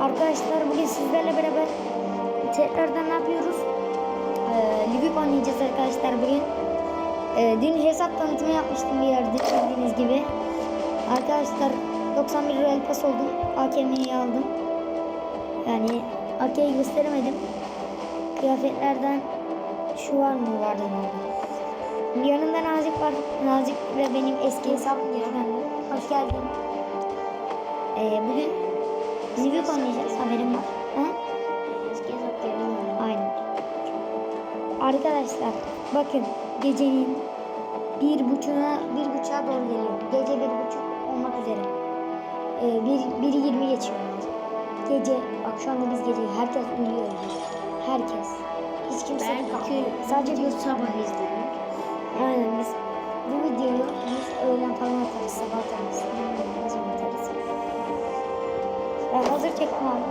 arkadaşlar bugün sizlerle beraber tekrardan ne yapıyoruz? Ee, Livik oynayacağız arkadaşlar bugün. Ee, dün hesap tanıtımı yapmıştım bir yerde bildiğiniz gibi. Arkadaşlar 91 Royal Pass oldum. AKM'yi aldım. Yani AK'yi gösteremedim. Kıyafetlerden şu var mı vardı mı? Yanında Nazik var. Nazik ve benim eski hesabım yani. Hoş geldin. Ee, bugün Livik oynayacağız haberim var. Ha? Aynen. Arkadaşlar bakın gecenin bir buçuğuna bir buçuğa doğru geliyor. Gece bir buçuk olmak üzere. Ee, bir, biri yirmi geçiyor. Gece bak şu anda biz gece herkes uyuyor. Herkes. Hiç kimse Ben kalkmıyor. iki, Sadece bir sabah izledim. Aynen biz bu videoyu biz öğlen falan atarız, sabah atarız. Bilmiyorum Çektim abi.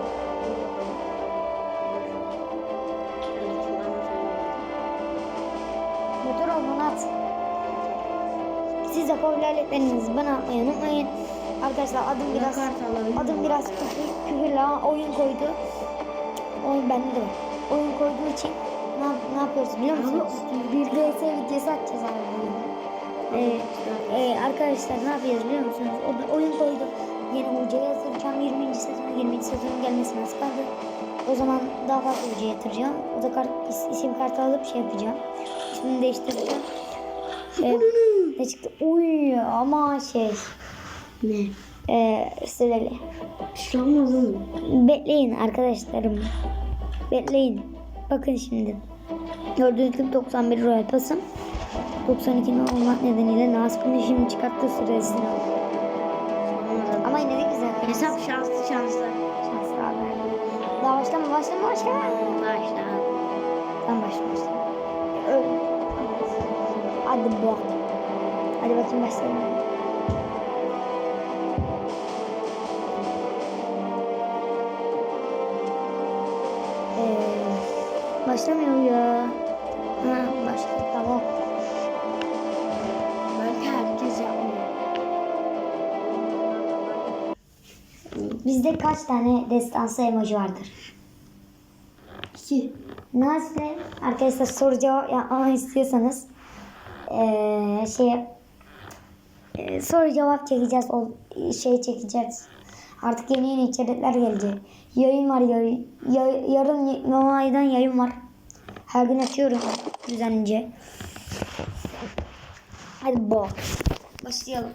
Motor olmanı at. Siz de popüler aletlerinizi bana atmayı unutmayın. Arkadaşlar adım biraz adım biraz küfür, küfürlü ama oyun koydu. Oyun bende de var. Oyun koyduğu için ne, ne yapıyoruz biliyor musunuz? Bir DS videosu atacağız abi. Ee, e, arkadaşlar ne yapıyoruz biliyor musunuz? O oyun koydu. Yeni UC'ye yatıracağım. 20. sezon, 20. sezonun gelmesine az kaldı. O zaman daha fazla UC yatıracağım. O da kart, is- isim kartı alıp şey yapacağım. İsmini değiştireceğim. Ee, ne çıktı? Uy ama şey. Ne? Ee, sırayla. Şuramaz oğlum. Bekleyin arkadaşlarım. Bekleyin. Bakın şimdi. Gördüğünüz gibi 91 Royal Pass'ım. 92 olmak nedeniyle Nasip'in şimdi çıkarttığı sırasını aldım. Ama yine de güzel. Hesap şanslı şanslı. Şanslı abi. Daha başlama başlama başlama. Başla. Tam başla başla. Öyle. Hadi bak. Hadi bakayım başlayalım. Ee, başlamıyor ya. Ha, başladı tamam. Bizde kaç tane destansı emoji vardır? İki. Nasıl? Arkadaşlar soru cevap yapmamı istiyorsanız eee şey eee, soru cevap çekeceğiz. O şey çekeceğiz. Artık yeni yeni içerikler gelecek. Yayın var yayın. Ya- yarın normalden yayın var. Her gün açıyorum düzenlice. Hadi bak. Başlayalım.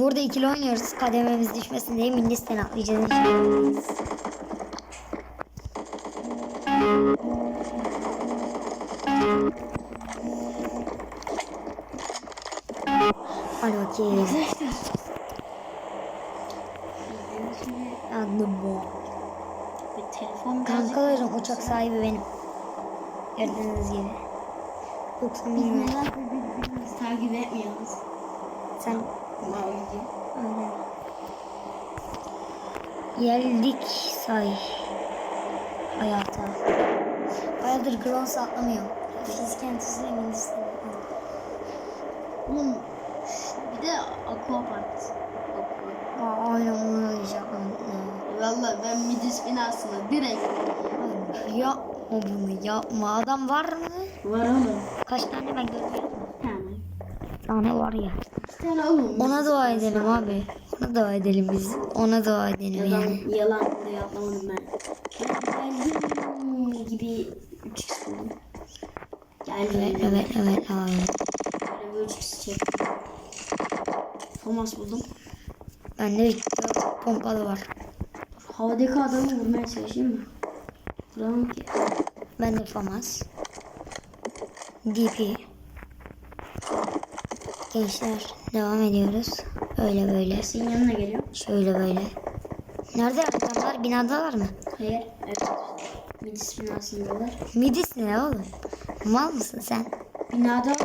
Burada ikili oynuyoruz. Kadememiz düşmesin diye Hindistan atlayacağız. Hadi bakayım. Adım bu. Kankalarım uçak sahibi benim. Gördüğünüz gibi. 90 bin lira. Takip etmiyoruz. Sen Mavi. Aynen. Geldik say hayata. Bayağıdır Grons atlamıyor. Fiziken tuzlu Hindistan. Oğlum bir de Aquapart. Aqua. Aa, aynen onu oynayacaklar. Valla ben Midis binasına direkt Yapma bunu yapma. Adam var mı? var oğlum. Kaç tane ben görmüyorum. Tane. Var ya. Oğlum. Ona dua edelim abi. Ona dua edelim biz. Ona dua edelim Yalan, yani. yalan da yapamadım ben. Geldim gibi 3x buldum. Geldim. Evet evet evet abi. Böyle bir 3x çektim. Thomas buldum. Bende bir pompalı var. Havadaki adamı vurmaya çalışayım mı? Vuramam ki. Ben de FAMAS. DP. Gençler devam ediyoruz. Öyle böyle. Senin yanına geliyor. Şöyle böyle. Nerede adamlar? Binadalar mı? Hayır. Evet. Midis binasındalar. Midis ne oğlum? Mal mısın sen? Binada var.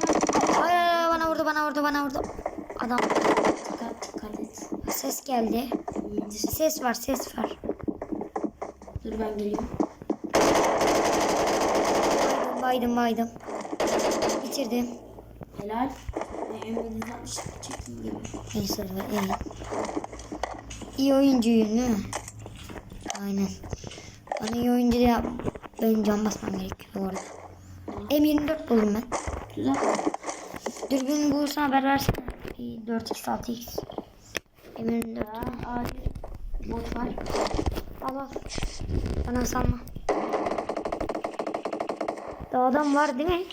Hayır hayır bana vurdu bana vurdu bana orada adam Dikkat dikkat et. ses geldi. Ses var ses var. Dur ben geliyorum. Baydım baydım. Bitirdim. Helal. Ve Emre'den çektim gibi. Neyse iyi. İyi oyuncuyum değil mi? Aynen. Bana iyi oyuncu da yap. Benim can basmam gerekiyor orada. M24 buldum ben. Güzel. Dürbün bulursan haber versene. Bir 4x 6x. M24. Aa, bot var. Al al. Bana salma. Daha adam var değil mi?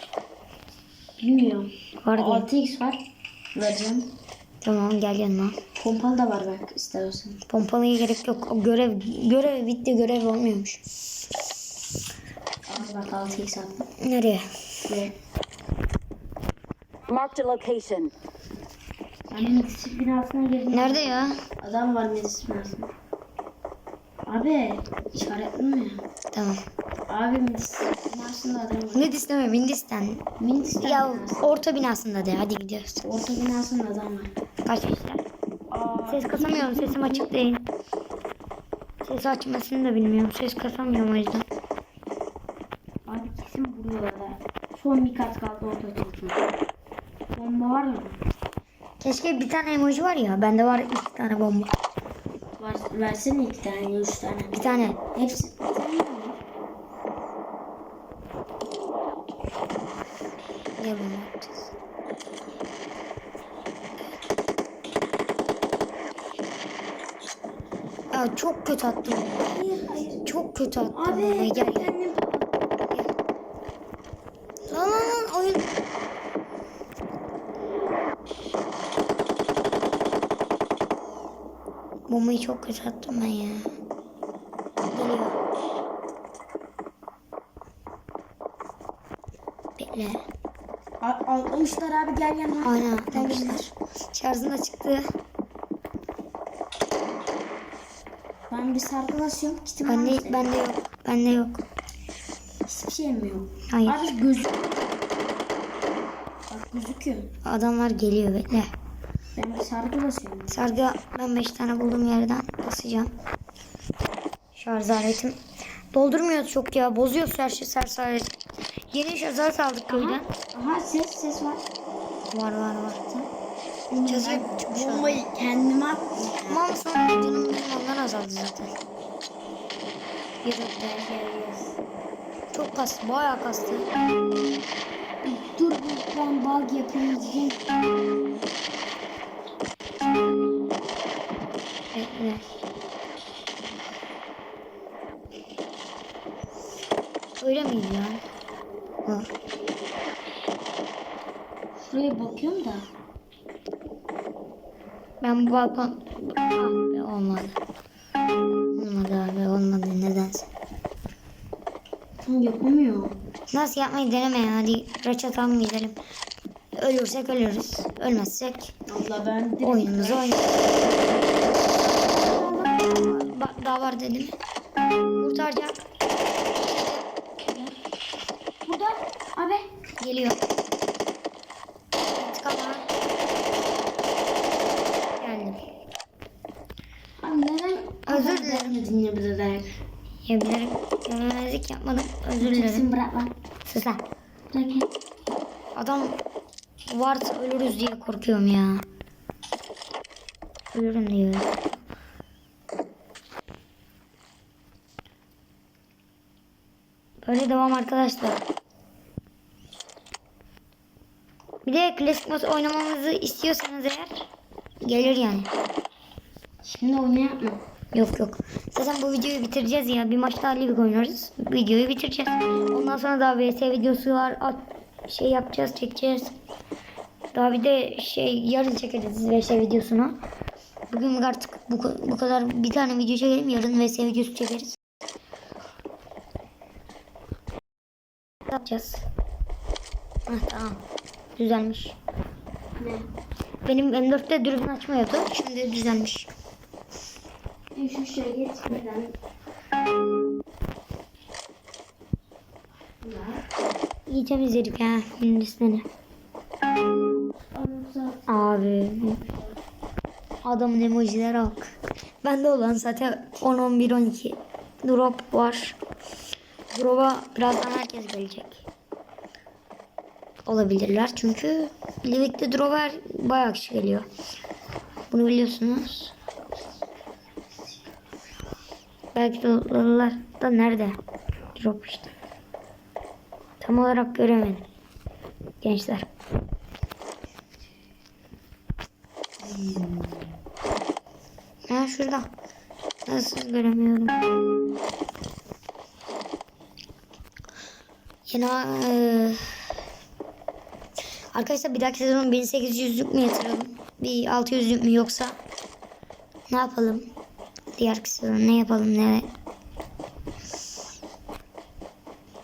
Bilmiyorum. Var değil. 6x var. Vereceğim. Tamam gel yanıma. Pompalı da var bak istersen. Pompalıya gerek yok. O görev görev bitti görev olmuyormuş. Al bak 6x attım. Nereye? Ve Marked a location. ben medisip binasına girdim. Nerede ya? Adam var medisip binasında. Abi işaretli mi? Tamam. Abi medisip binasında adam var. Ne isteme Hindistan. Mindistan Ya binası. orta binasında de hadi gidiyoruz. Orta binasında adam var. Kaç kişiler? Ses kasamıyorum sesim açık değil. Ses açmasını da bilmiyorum. Ses kasamıyorum o yüzden. Abi kesin vuruyorlar. Son bir kat kaldı orta çalışma. Bomba var mı? Keşke bir tane emoji var ya. Bende var iki tane bomba. Var, versene iki tane, üç tane. Bir tane. Hepsi. Atacağız? Ya çok kötü attım. Hayır, hayır. Çok kötü attım. Abi bombayı. gel gel. kendim Lan lan lan oyun. Bombayı çok kötü attım ben ya. Geliyor. Bekle. Al- Almışlar abi gel yanıma. Aynen atmışlar. Şarjım da çıktı. Ben bir sargı basıyorum. Kitim Bende, var mı? bende yok. Bende yok. Hiçbir şeyim yok. Hayır. Abi gözük. Bak gözüküyor. Adamlar geliyor bekle. Ben bir sargı basıyorum. Sargı ben 5 tane bulduğum yerden basacağım. Şarj aletim. Doldurmuyor çok ya. Bozuyor her şey şarj aleti. Yeni aleti aldık köyden. Aha ses ses var. Var var var. Abi. Bombayı kendime attım. Tamam sonra canım ondan azaldı zaten. Yürü Çok kastı. Bayağı kastı. Dur ben bug yapayım diyeceğim. Bekle. Öyle miydi ya? Ha. Şuraya bakıyorum da. Ben bu balkon... Be olmadı. Olmadı abi olmadı nedense. Yapamıyor. Nasıl yapmayı deneme ya hadi raç atalım gidelim. Ölürsek ölürüz. Ölmezsek Abla ben direkt oyunumuzu oynarız. Bak daha var dedim. Kurtaracak. Burada abi. Geliyor. İntikam var. Geldim. Neden Özür dilerim. Direkt. Yebilirim. Yememezlik yapmadım. Özür dilerim. Bırak lan. Sus lan. Adam varsa ölürüz diye korkuyorum ya. Ölürüm diyor. Böyle devam arkadaşlar. Bir de klasik mod oynamamızı istiyorsanız eğer gelir yani. Şimdi oynayalım mı? Yok yok. Zaten bu videoyu bitireceğiz ya. Bir maç daha lig oynarız. Videoyu bitireceğiz. Ondan sonra daha VS videosu var. At, şey yapacağız, çekeceğiz. Daha bir de şey yarın çekeriz VS videosunu. Bugün artık bu, bu kadar bir tane video çekelim. Yarın VS videosu çekeriz. Ne yapacağız? Heh, tamam. Düzelmiş. Ne? Benim M4'te dürbün açmıyordu. Şimdi düzelmiş. Şu şeye geçmeden. İyi temizledik ha Hindistan'ı. Abi. Adamın emojilere bak. Bende olan zaten 10, 11, 12 drop var. Drop'a birazdan herkes gelecek. Olabilirler çünkü Livik'te drop'a her- bayağı kişi geliyor. Bunu biliyorsunuz. Belki de olurlar da nerede? Drop işte. Tam olarak göremedim. Gençler. Ha şurada. Nasıl göremiyorum. Yine eee, Arkadaşlar bir dahaki sezon 1800'lük mü yatıralım? Bir 600'lük mü yoksa ne yapalım? Diğer sezon ne yapalım ne?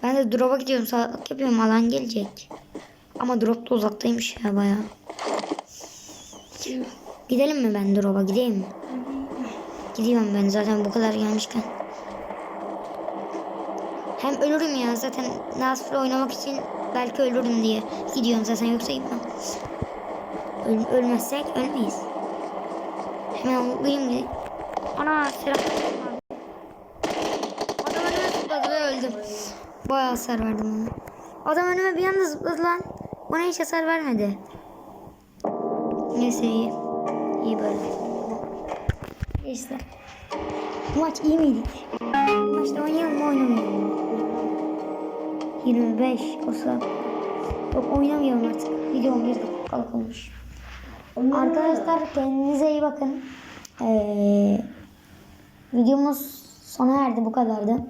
Ben de drop'a gidiyorum sağlık yapıyorum alan gelecek. Ama drop da uzaktaymış ya bayağı. Gidelim mi ben drop'a gideyim mi? Gidiyorum ben zaten bu kadar gelmişken. Hem ölürüm ya zaten Nasır'la oynamak için belki ölürüm diye gidiyorum zaten yoksa gitmem. Öl ölmezsek ölmeyiz. Hemen mutluyum diye. Ana abi. Adam önüme zıpladı ve öldüm. Bayağı hasar verdim ona. Adam önüme bir anda zıpladı lan. Bana hiç hasar vermedi. Neyse iyi. İyi böyle. İşte. Bu maç iyi miydik? Bu maçta oynayalım mı oynamayalım mı? 25 o saat. Yok oynamayalım artık. Video 11 dakikalık olmuş. Arkadaşlar kendinize iyi bakın. Ee, videomuz sona erdi bu kadardı.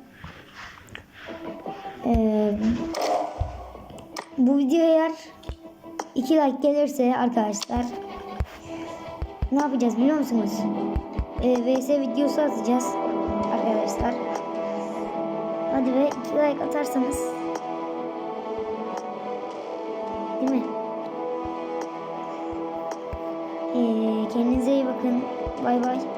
Ee, bu videoya eğer 2 like gelirse arkadaşlar ne yapacağız biliyor musunuz? Ee, VS videosu atacağız arkadaşlar. Hadi ve 2 like atarsanız değil mi? Ee, kendinize iyi bakın. Bay bay.